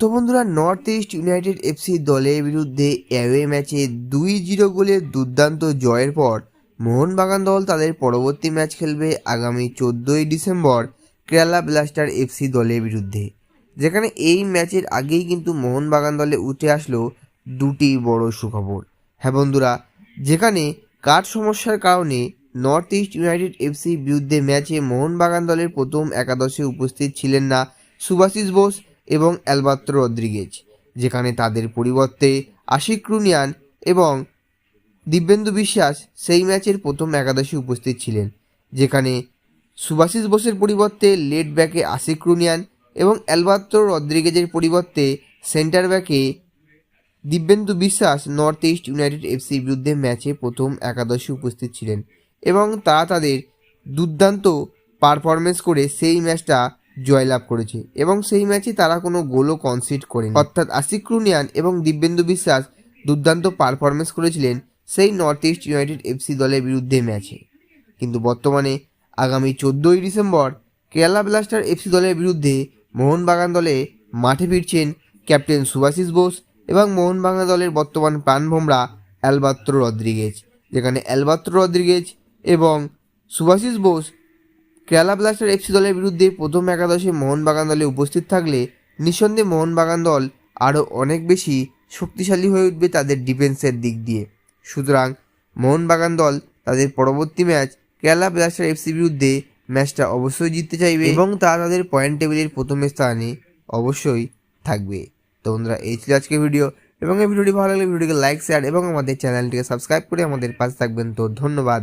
তো বন্ধুরা north east United FC দলের বিরুদ্ধে অ্যাওয়ে ম্যাচে দুই জিরো গোলের দুর্দান্ত জয়ের পর মোহনবাগান দল তাদের পরবর্তী ম্যাচ খেলবে আগামী চোদ্দোই ডিসেম্বর কেরালা ব্লাস্টার এফসি দলের বিরুদ্ধে। যেখানে এই ম্যাচের আগেই কিন্তু মোহনবাগান দলে উঠে আসলো দুটি বড় সুখবর। হ্যাঁ বন্ধুরা, যেখানে কাঠ সমস্যার কারণে নর্থ ইস্ট ইউনাইটেড এফসি বিরুদ্ধে ম্যাচে মোহনবাগান দলের প্রথম একাদশে উপস্থিত ছিলেন না সুভাশিস বোস এবং অ্যালবাত্র রদ্রিগেজ, যেখানে তাদের পরিবর্তে আশিক ক্রুনিয়ান এবং দিব্যেন্দু বিশ্বাস সেই ম্যাচের প্রথম একাদশে উপস্থিত ছিলেন, যেখানে সুভাশিস বোসের পরিবর্তে লেট ব্যাকে আশিক ক্রুনিয়ান এবং অ্যালবাত্র রদ্রিগেজের পরিবর্তে সেন্টার ব্যাকে দিব্যেন্দু বিশ্বাস নর্থ ইস্ট ইউনাইটেড এফসির বিরুদ্ধে ম্যাচে প্রথম একাদশে উপস্থিত ছিলেন এবং তারা তাদের দুর্দান্ত পারফরমেন্স করে সেই ম্যাচটা জয়লাভ করেছে। এবং সেই ম্যাচে তারা কোনো গোলও কনসিড করেনি। অর্থাৎ আশিক ক্রুনিয়ান এবং দিব্যেন্দু বিশ্বাস দুর্দান্ত পারফরমেন্স করেছিলেন সেই নর্থ ইস্ট ইউনাইটেড এফসি দলের বিরুদ্ধে ম্যাচে। কিন্তু বর্তমানে আগামী চোদ্দোই ডিসেম্বর কেরালা ব্লাস্টার এফসি দলের বিরুদ্ধে মোহনবাগান দলে মাঠে ফিরছেন ক্যাপ্টেন সুভাশিস বোস এবং মোহনবাগান দলের বর্তমান প্রাণভোমরা অ্যালবাত্র রদ্রিগেজ। যেখানে অ্যালবাত্র রদ্রিগেজ এবং সুভাশিস বোস কেরালা ব্লাস্টার এফসি দলের বিরুদ্ধে প্রথম একাদশে মোহনবাগান দলে উপস্থিত থাকলে নিঃসন্দেহে মোহনবাগান দল আরও অনেক বেশি শক্তিশালী হয়ে উঠবে তাদের ডিফেন্সের দিক দিয়ে। সুতরাং মোহনবাগান দল তাদের পরবর্তী ম্যাচ কেরালা ব্লাস্টার এফসি বিরুদ্ধে ম্যাচটা অবশ্যই জিততে চাইবে এবং তা তাদের পয়েন্ট টেবিলের প্রথম স্থানে অবশ্যই থাকবে। তো বন্ধুরা, এই ছিল আজকের ভিডিও। এবং এই ভিডিওটি ভালো লাগলে ভিডিওটিকে লাইক, শেয়ার এবং আমাদের চ্যানেলটিকে সাবস্ক্রাইব করে আমাদের পাশে থাকবেন। তো ধন্যবাদ।